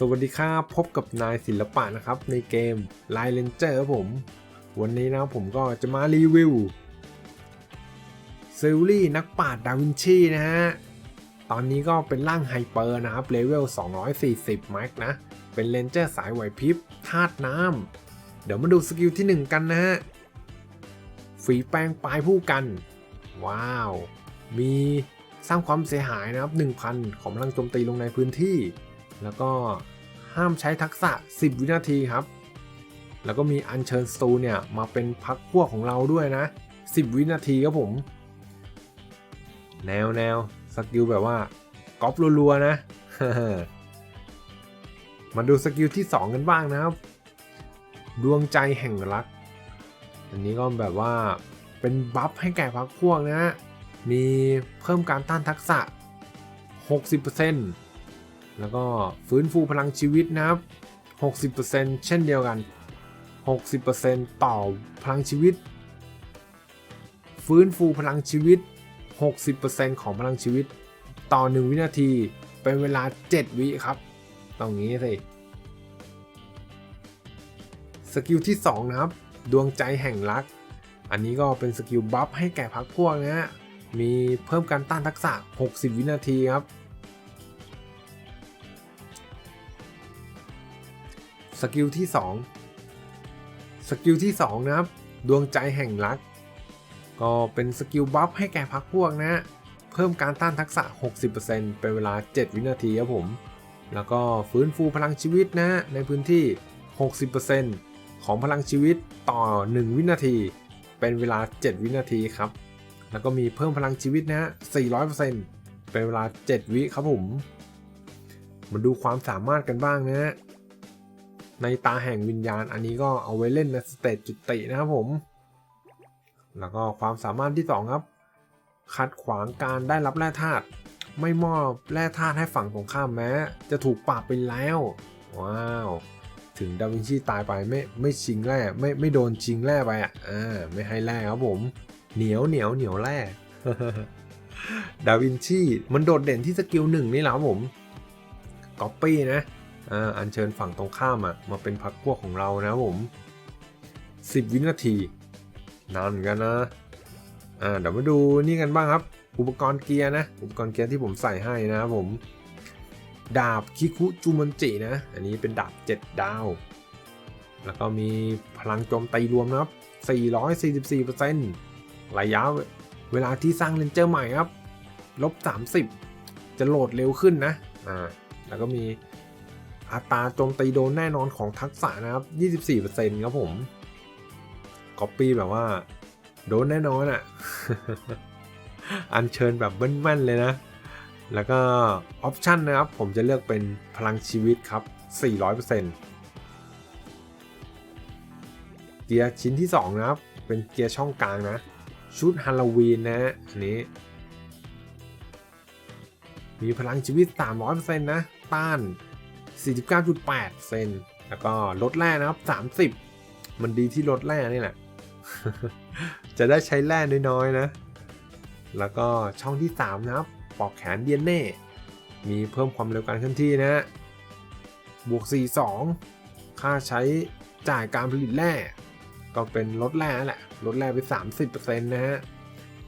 สวัสดีครับพบกับนายศิลปะนะครับ ในเกม l i เลนเจอร์ครับผม วันนี้นะผมก็จะมารีวิวซิลลี่นักปราดดาวินชีนะฮะ ตอนนี้ก็เป็นร่างไฮเปอร์นะครับเลเวล 240แม็กนะ เป็นเลนเจอร์สายไหวพริบธาตุน้ำเดี๋ยวมาดูสกิลที่ 1 กันนะฮะ ฝีแปลงปลายผู้กัน ว้าว มีสร้างความเสียหายนะครับ 1,000 ของพลังโจมตีลงในพื้นที่ แล้วก็ห้ามใช้ทักษะ 10 วินาทีครับ แล้วก็มีอัญเชิญสตูเนี่ยมาเป็นพักพวกของเราด้วยนะ 10 วินาทีครับผม แนวแนวสกิลแบบว่าก๊อปรัวๆนะ มาดูสกิลที่ 2 กันบ้างนะครับ ดวงใจแห่งรัก อันนี้ก็แบบว่าเป็นบัฟให้แก่พักพวกนะฮะมีเพิ่มการต้านทักษะ 60% แล้วก็ฟื้นฟูพลังชีวิตนะครับ 60%เช่นเดียวกัน 60%ต่อพลังชีวิต ฟื้นฟูพลังชีวิต 60%ของพลังชีวิต ต่อ 1 วินาที เป็นเวลา 7 วิครับ ตรงนี้สิสกิลที่ 2 นะครับ ดวงใจแห่งรัก อันนี้ก็เป็นสกิลบัฟให้แก่พักพวกนะฮะมีเพิ่มการต้านทักษะ 60 วินาทีครับ สกิลที่ 2 สกิลที่ 2 นะครับ ดวงใจแห่งรัก ก็เป็นสกิลบัฟให้แก่พักพวกนะฮะเพิ่มการต้านทักษะ 60%เป็นเวลา 7 วินาทีครับผม แล้วก็ฟื้นฟูพลังชีวิตนะฮะในพื้นที่ 60%ของพลังชีวิตต่อ 1 วินาที เป็นเวลา 7 วินาทีครับ แล้วก็มีเพิ่มพลังชีวิตนะฮะ400%เป็นเวลา 7 วิครับผม มาดูความสามารถกันบ้างนะฮะ ในตาแห่งวิญญาณ อันนี้ก็เอาไว้เล่นในสเตจจุตินะครับผม แล้วก็ความสามารถที่ 2 ครับขัดขวางการได้รับแร่ธาตุไม่มอบแร่ธาตุให้ฝั่งตรงข้ามแม้ จะถูกปราบไปแล้ว ว้าว ถึงดาวินชีตายไปไม่ไม่ชิงแร่ไม่ไม่โดนชิงแร่ไปอะอ่าไม่ให้แร่ครับผม เหนียวเหนียวเหนียวแร่ดาวินชีมันโดดเด่นที่สกิลหนึ่งนี่แหละครับผมก๊อปปี้นะ อ่าอัญเชิญฝั่งตรงข้ามอะมาเป็นพักพวกของเรานะผม 10 วินาที นานเหมือนกันนะอ่าเดี๋ยวมาดูนี่กันบ้างครับ อุปกรณ์เกียร์นะ อุปกรณ์เกียร์ที่ผมใส่ให้นะครับผม ดาบคิคุจูมันจินะ อันนี้เป็นดาบ 7 ดาว แล้วก็มีพลังโจมตีรวมนะครับ444%ระยะเวลาที่สร้างเลนเจอร์ใหม่ครับลบ30 จะโหลดเร็วขึ้นนะ อ่า แล้วก็มี อัตราโจมตีโดนแน่นอนของทักษะนะครับ 24%ครับผมก๊อปปี้แบบว่า โดนแน่นอนอะ่ะ อันเชิญแบบเบิ้ลๆเลยนะ แล้วก็ออปชันนะครับ ผมจะเลือกเป็นพลังชีวิตครับ 400%เกียร์ชิ้นที่ 2 นะครับ เป็นเกียร์ช่องกลางนะ ชุดฮาโลวีนนะฮะอันนี้ มีพลังชีวิต 300%นะ ต้าน 49.8%แล้วก็ลดแร่นะครับ 30 มันดีที่ลดแร่นี่แหละ จะได้ใช้แร่น้อยๆนะ แล้วก็ช่องที่ 3 นะครับ ปอกแขนเดียนเน่ มีเพิ่มความเร็วการเคลื่อนที่นะ บวก 42 ค่าใช้จ่ายการผลิตแร่ ก็เป็นลดแร่แหละ ลดแร่ไป 30%นะฮะ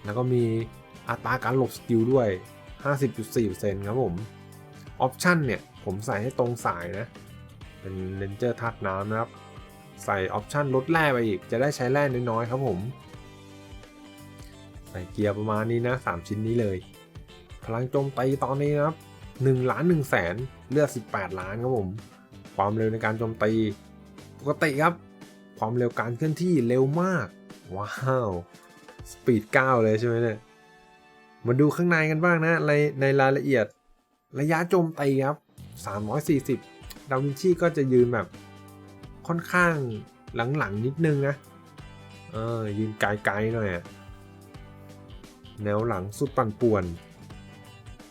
แล้วก็มีอัตราการหลบสกิลด้วย 50.4%ครับผม ออปชันเนี่ย ผมใส่ให้ตรงสายนะ เป็นเลนเจอร์ธาตุน้ำนะครับ ใส่ออปชันลดแร่ไปอีก จะได้ใช้แร่น้อยๆครับผม ใส่เกียร์ประมาณนี้นะ 3 ชิ้นนี้เลย พลังโจมตีตอนนี้นะครับ1ล้าน1แสนเลือด18 ล้านครับผม ความเร็วในการโจมตี ปกติครับ ความเร็วการเคลื่อนที่เร็วมาก ว้าวสปีด9เลยใช่ไหมเนี่ยมาดูข้างในกันบ้างนะในในรายละเอียดระยะโจมตีครับ 340 ดาวินชีก็จะยืนแบบค่อนข้างหลังๆนิดนึงนะ เออ ยืนไกลๆหน่อยอะแนวหลังสุดปั่นป่วน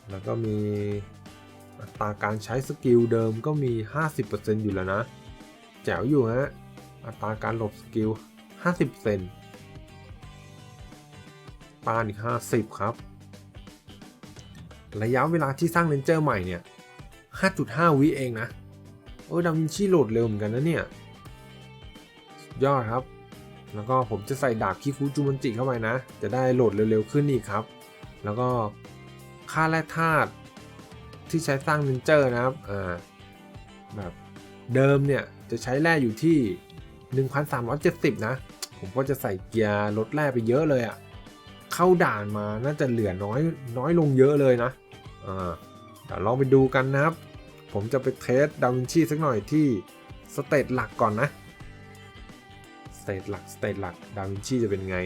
แล้วก็มีอัตราการใช้สกิลเดิมก็มี 50%อยู่แล้วนะ แจ๋วอยู่ฮะ อัตราการหลบสกิล 50%ปานอีก 50 ครับ ระยะเวลาที่สร้างเลนเจอร์ใหม่เนี่ย 5.5 วิเองนะเออดาวินชีโหลดเร็วเหมือนกันนะเนี่ยยอดครับ แล้วก็ผมจะใส่ดาบคิคุจูมันจิเข้าไปนะ จะได้โหลดเร็วๆขึ้นอีกครับ แล้วก็ค่าแร่ธาตุที่ใช้สร้างนินเจอร์นะครับ อ่า แบบเดิมเนี่ยจะใช้แร่อยู่ที่ 1370 นะ ผมก็จะใส่เกียร์ลดแร่ไปเยอะเลยอะ่ะ เข้าด่านมาน่าจะเหลือน้อยน้อยลงเยอะเลยนะ อ่า เดี๋ยวลองไปดูกันนะครับ ผมจะไปเทสดาวินชีสักหน่อยที่สเตตหลักก่อนนะสเตตหลักสเตตหลักดาวินชีจะเป็นไง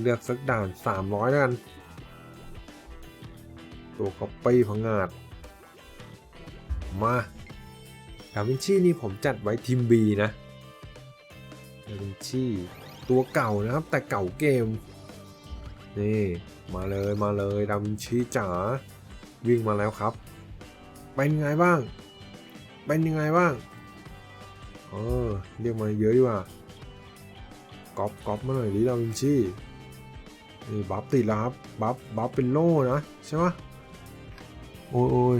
เลือกสักด่าน 300แล้วกัน ตัวก๊อปปี้พังงาด มาดาวินชีนี่ผมจัดไว้ทีม B นะดาวินชีตัวเก่านะครับแต่เก่าเกม นี่ มาเลยมาเลยดาวินชีจ๋า วิ่งมาแล้วครับ เป็นยังไงบ้าง เป็นยังไงบ้างเออเรียกมาเยอะดีกว่าก๊อปก๊อปมาหน่อยดิดาวินชีนี่บัฟติดแล้วครับบัฟบัฟเป็นโล่นะใช่ไหมโอ้ยโอ้ย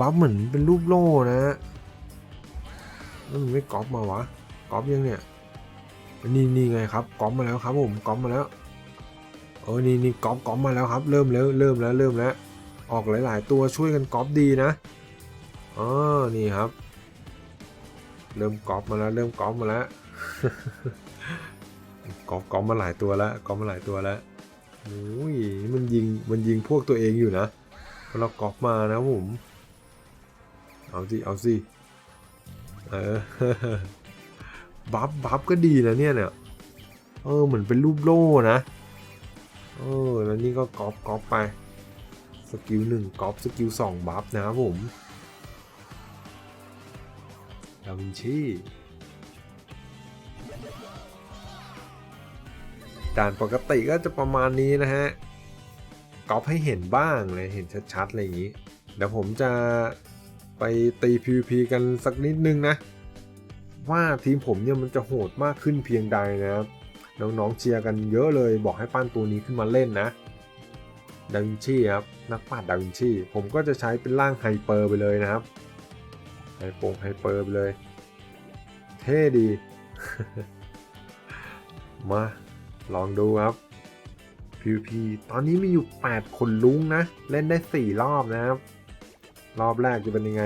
บัฟเหมือนเป็นรูปโล่นะแล้วมันไม่ก๊อปมาวะก๊อปยังเนี่ยนี่นี่ไงครับก๊อปมาแล้วครับผมก๊อปมาแล้วเออนี่นี่ก๊อปก๊อปมาแล้วครับ เริ่มแล้วเริ่มแล้วเริ่มแล้ว ออกหลาย ๆ ตัวช่วยกันก๊อปดีนะอ๋อนี่ครับ เริ่มก๊อปมาแล้วเริ่มก๊อปมาแล้วก๊อปก๊อปมาหลายตัวแล้วก๊อปมาหลายตัวแล้วโอ้ยมันยิงมันยิงพวกตัวเองอยู่นะเราก๊อปมานะผมเอาสิเอาสิเออบัฟบัฟก็ดีนะเนี่ยเนี่ยเออเหมือนเป็นรูปโล่นะเออแล้วนี่ก็กอปกอปไป สกิลหนึ่งกอปสกิลสองบัฟนะครับผมดาวินชีด่านปกติก็จะประมาณนี้นะฮะก๊อปให้เห็นบ้างเลยเห็นชัดๆอะไรอย่างนี้ เดี๋ยวผมจะไปตี PVP กันสักนิดนึงนะ ว่าทีมผมเนี่ยมันจะโหดมากขึ้นเพียงใดนะครับน้องๆเชียร์กันเยอะเลยบอกให้ปั้นตัวนี้ขึ้นมาเล่นนะดาวินชีครับ นักปั้นดาวินชีผมก็จะใช้เป็นร่างไฮเปอร์ไปเลยนะครับไฮโปงไฮเปอร์ไปเลย เท่ดี มาลองดูครับ PVP ตอนนี้มีอยู่ 8 คนลุ้งนะ เล่นได้ 4 รอบนะครับ รอบแรกจะเป็นยังไง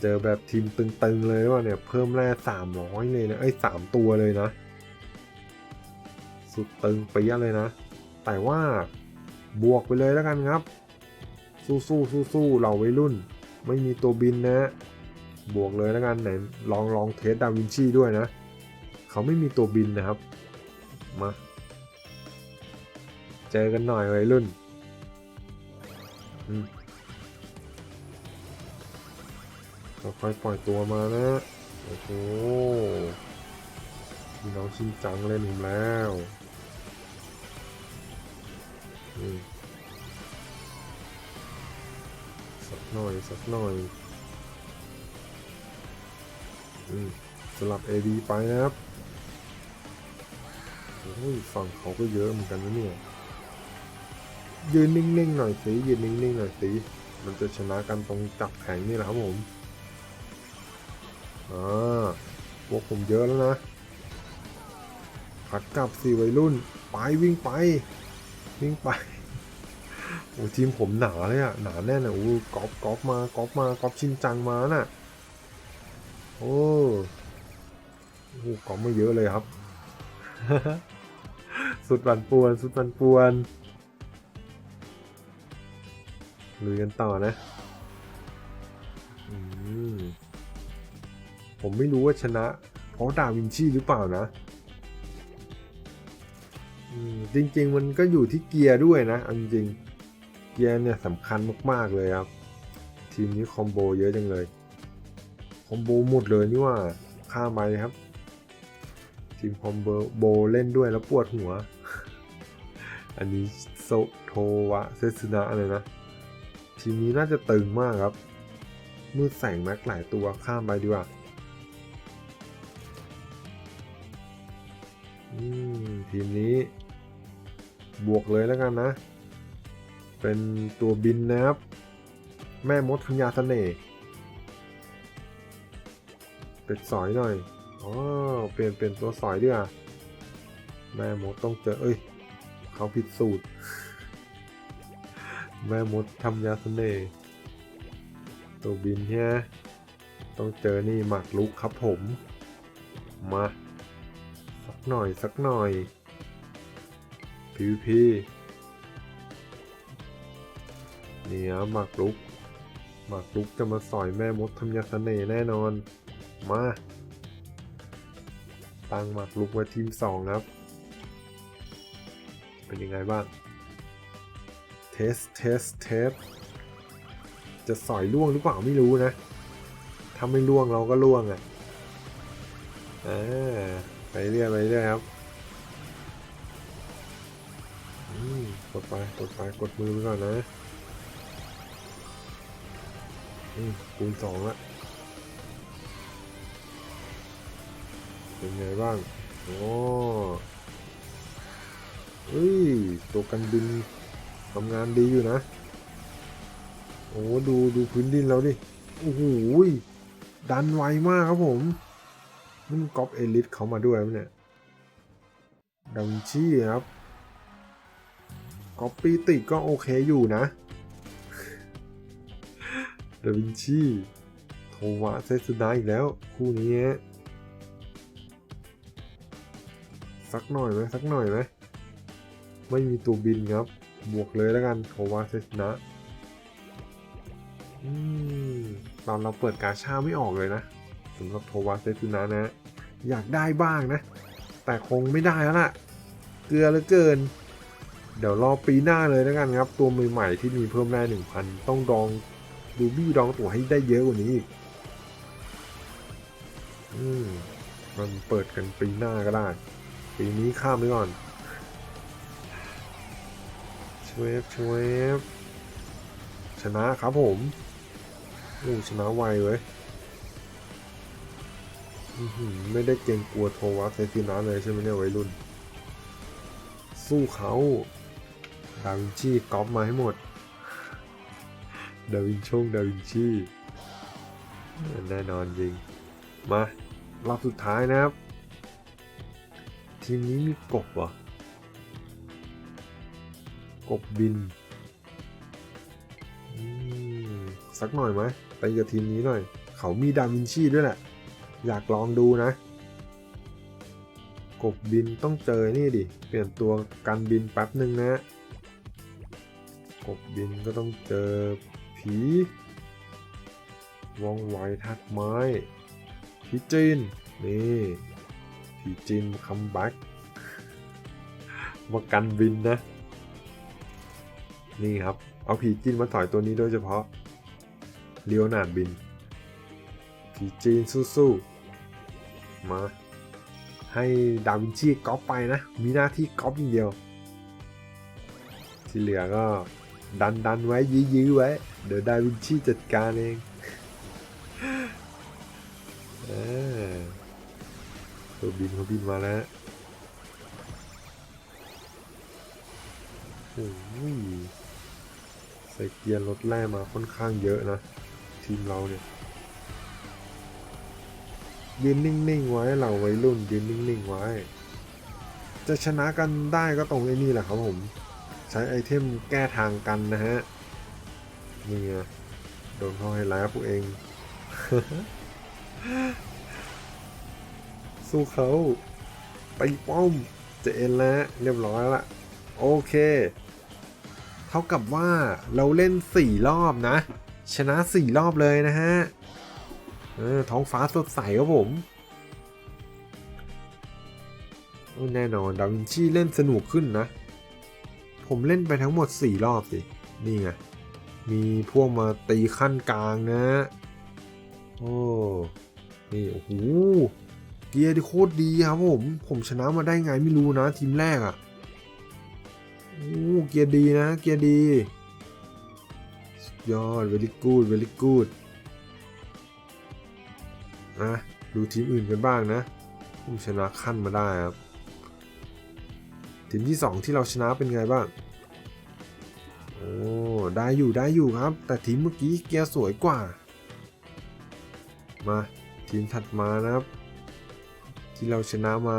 เจอแบบทีมตึงๆเลยว่าเนี่ย เพิ่มแร่300 เลยนะ เอ้ย 3 ตัวเลยนะ สุดตึงไปยะเลยนะ แต่ว่า บวกไปเลยแล้วกันครับ สู้สู้สู้สู้ๆเราวัยรุ่น ไม่มีตัวบินนะ บวกเลยแล้วกันไหนลองลองเทสดาวินชีด้วยนะ เขาไม่มีตัวบินนะครับ มา เจอกันหน่อยวัยรุ่นค่อยปล่อยตัวมานะ โอ้โหพี่น้องชินจังเล่นผมแล้ว อืมสักหน่อย สักหน่อย อืมสลับ AD ไปนะครับโอ้ยฝั่งเขาก็เยอะเหมือนกันนะเนี่ย ยืนนิ่งๆหน่อยสิ ยืนนิ่งๆหน่อยสิ มันจะชนะกันตรงจับแข็งนี่แหละครับผม อ่า พวกผมเยอะแล้วนะผัดกลับสี่วัยรุ่น ไปวิ่งไป วิ่งไปโอ้ทีมผมหนาเลยอะหนาแน่นอะโอ้กอฟกอฟมากอฟมากอฟชินจังมาน่ะโอ้โอ้กอฟมาเยอะเลยครับ สุดปันปวน สุดปันปวนลุยกันต่อนะอืมผมไม่รู้ว่าชนะ เพราะดาวินชีหรือเปล่านะ จริง ๆ มันก็อยู่ที่เกียร์ด้วยนะเอาจริงๆเกียร์เนี่ยสำคัญมาก ๆ เลยครับ ทีมนี้คอมโบเยอะจังเลย คอมโบหมดเลยนี่ว่าข้ามไปครับ ทีมคอมโบโบเล่นด้วยแล้วปวดหัว อันนี้โซโทวะเซซึนะเลยนะ ทีมนี้น่าจะตึงมากครับ มืดแสงแม็กหลายตัวข้ามไปดีกว่าทีมนี้ บวกเลยแล้วกันนะ เป็นตัวบินนะครับ แม่มดคัญญาเสน่ห์เป็ดสอยหน่อยอ๋อเปลี่ยนเปลี่ยนตัวสอยดีกว่าแม่มดต้องเจอ เอ้ย เขาผิดสูตร แม่มดทำยาเสน่ห์ตัวบินเนี่ยต้องเจอนี่หมากลุกครับผม มา สักหน่อยสักหน่อย PVP เนี่ยหมากลุกหมากลุกจะมาสอยแม่มดทำยาเสน่ห์แน่นอน มาตั้งหมากลุกไว้ทีมสองครับ เป็นยังไงบ้าง เทส เทส เทส จะสอยล่วงหรือเปล่าไม่รู้นะ ถ้าไม่ล่วงเราก็ล่วงอะอ่าไปเรื่อยไปเรื่อยครับ กดไปกดไปกดมือไปก่อนนะอืมคูณสองละเป็นไงบ้าง โอ้เฮ้ย ตัวกันบินทำงานดีอยู่นะ โอ้ดูดูพื้นดินเราดิ โอ้โหดันไวมากครับผมนี่มันก๊อปเอลิทเขามาด้วยมั้ยเนี่ย ดาวินชีครับ ก๊อปปีติก็โอเคอยู่นะดาวินชีโทวะเซซุดาอีกแล้ว คู่นี้สักหน่อยไหมสักหน่อยไหมไม่มีตัวบินครับ บวกเลยแล้วกันโทวะเซซุนะอืมตอนเราเปิดกาชาไม่ออกเลยนะสำหรับโทวาเซตุนะนะ อยากได้บ้างนะ แต่คงไม่ได้แล้วล่ะ เกลือเหลือเกิน เดี๋ยวรอปีหน้าเลยแล้วกันครับ ตัวใหม่ๆที่มีเพิ่มได้หนึ่งพันต้องดองดูบี้ดองตัวให้ได้เยอะกว่านี้อีกอืมมันเปิดกันปีหน้าก็ได้ ปีนี้ข้ามไปก่อนชเวฟชเวฟชนะครับผมโอ้ชนะไวเว้ยอื้อหือไม่ได้เกรงกลัวโทวัสเซตินะเลยใช่ไหมเนี่ยวัยรุ่น สู้เขาาวินชีก๊อปมาให้หมด ดาวินชงดาวินชีแน่นอนจริง มารอบสุดท้ายนะครับ ทีมนี้มีกบเหรอกบบิน สักหน่อยไหมไปกับทีมนี้หน่อย เขามีดาวินชีด้วยแหละ อยากลองดูนะ กบบินต้องเจอนี่ดิ เปลี่ยนตัวกันบินแป๊บหนึ่งนะ กบบินก็ต้องเจอผีว่องไวทัดไม้ ผีจีน นี่ ผีจีนคัมแบ็กมากันบินนะ นี่ครับ เอาผีจีนมาถอยตัวนี้โดยเฉพาะ เลียวหนาบิน ผีจีนสู้ๆ มา ให้ดาวินชีก๊อปไปนะ มีหน้าที่ก๊อปอย่างเดียว ที่เหลือก็ ดันดันไว้ยื้อยื้อไว้ เดี๋ยวดาวินชีจัดการเองเออบินเขาบินมาแล้วโอ้ยใส่เกียร์รถแร่มาค่อนข้างเยอะนะ ทีมเราเนี่ย ยืนนิ่งๆไว้เราวัยรุ่นยืนนิ่งๆไว้ จะชนะกันได้ก็ตรงไอ้นี่แหละครับผม ใช้ไอเทมแก้ทางกันนะฮะนี่ไงโดนเขาให้แล้วพวกเอง สู้เขาไปป้อมจะเอ็นแล้วเรียบร้อยละโอเค เท่ากับว่าเราเล่น 4 รอบนะ ชนะ 4 รอบเลยนะฮะออท้องฟ้าสดใสครับผมแน่นอน ดาวินชีเล่นสนุกขึ้นนะ ผมเล่นไปทั้งหมด 4 รอบสิ นี่ไง มีพวกมาตีขั้นกลางนะ โอ้ นี่โอ้โห เกียร์ที่โคตรดีครับผม ผมชนะมาได้ไงไม่รู้นะทีมแรกอะ่ะ โอ้เกียร์ดีนะ เกียร์ดีสุดยอด very good very good อะดูทีมอื่นกันบ้างนะ ผมชนะขั้นมาได้ครับ ทีมที่ 2 ที่เราชนะเป็นไงบ้าง โอ้ ได้อยู่ได้อยู่ครับ แต่ทีมเมื่อกี้เกียร์สวยกว่า มา ทีมถัดมานะครับ ที่เราชนะมา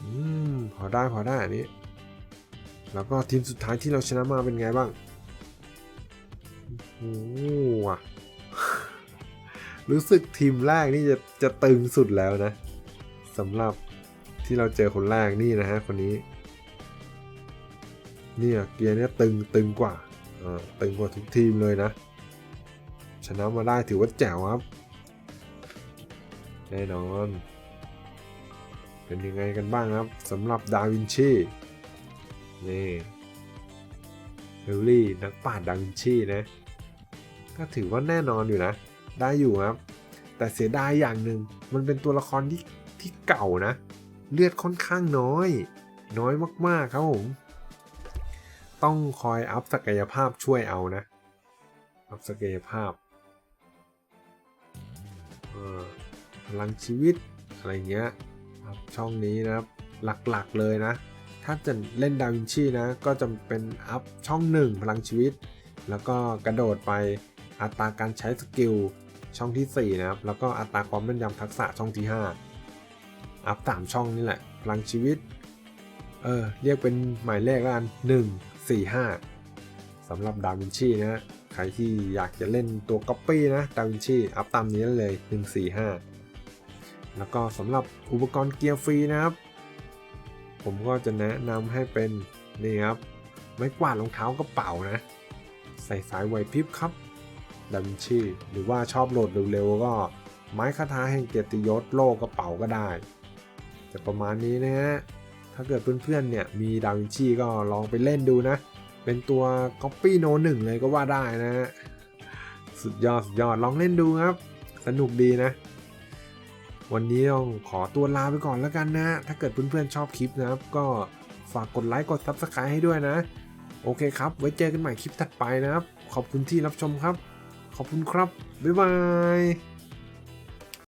อืม พอได้พอได้อันนี้ แล้วก็ทีมสุดท้ายที่เราชนะมาเป็นไงบ้าง โอ้โหรู้สึกทีมแรกนี่จะจะตึงสุดแล้วนะสำหรับ ที่เราเจอคนแรกนี่นะฮะคนนี้เนี่ยเกียร์เนี่ยตึงตึงกว่าตึงกว่าทุกทีมเลยนะ ชนะมาได้ถือว่าแจ๋วครับ แน่นอน เป็นยังไงกันบ้างครับสำหรับดาวินชีนี่เฮลลี่นักปราดาวินชีนะ ก็ถือว่าแน่นอนอยู่นะ ได้อยู่ครับ แต่เสียดายอย่างหนึ่งมันเป็นตัวละครที่ที่เก่านะ เลือดค่อนข้างน้อย น้อยมากๆครับผม ต้องคอยอัพศักยภาพช่วยเอานะ อัพศักยภาพพลังชีวิตอะไรเงี้ยครับช่องนี้นะครับหลักๆเลยนะ ถ้าจะเล่นดาวินชีนะก็จะเป็นอัพช่องหนึ่งพลังชีวิต แล้วก็กระโดดไปอัตราการใช้สกิลช่องที่ 4 นะครับ แล้วก็อัตราความแม่นยำทักษะช่องที่ 5 อัพสามช่องนี่แหละ พลังชีวิต เออ เรียกเป็นหมายเลขล้วกัน1 4 5สำหรับดาวินชีนะ ใครที่อยากจะเล่นตัวก๊อปปี้นะ ดาวินชีอัพตามนี้เลย 1 4 5 แล้วก็สำหรับอุปกรณ์เกียร์ฟรีนะครับ ผมก็จะแนะนำให้เป็น นี่ครับ ไม้กวาดรองเท้ากระเป๋านะ ใส่สายไวพริบครับ ดาวินชี หรือว่าชอบโหลดเร็วๆก็ไม้คาถาแห่งเกียรติยศโลกกระเป๋าก็ได้ จะประมาณนี้นะฮะ ถ้าเกิดเพื่อนๆเนี่ยมีดาวินชีก็ลองไปเล่นดูนะ เป็นตัวก๊อปปี้โนหนึ่งเลยก็ว่าได้นะฮะ สุดยอดสุดยอดลองเล่นดูครับ สนุกดีนะ วันนี้ต้องขอตัวลาไปก่อนแล้วกันนะ ถ้าเกิดเพื่อนๆชอบคลิปนะครับ ก็ฝากกดไลค์กด Subscribe ให้ด้วยนะ โอเคครับ ไว้เจอกันใหม่คลิปถัดไปนะครับ ขอบคุณที่รับชมครับ ขอบคุณครับ บ๊ายบาย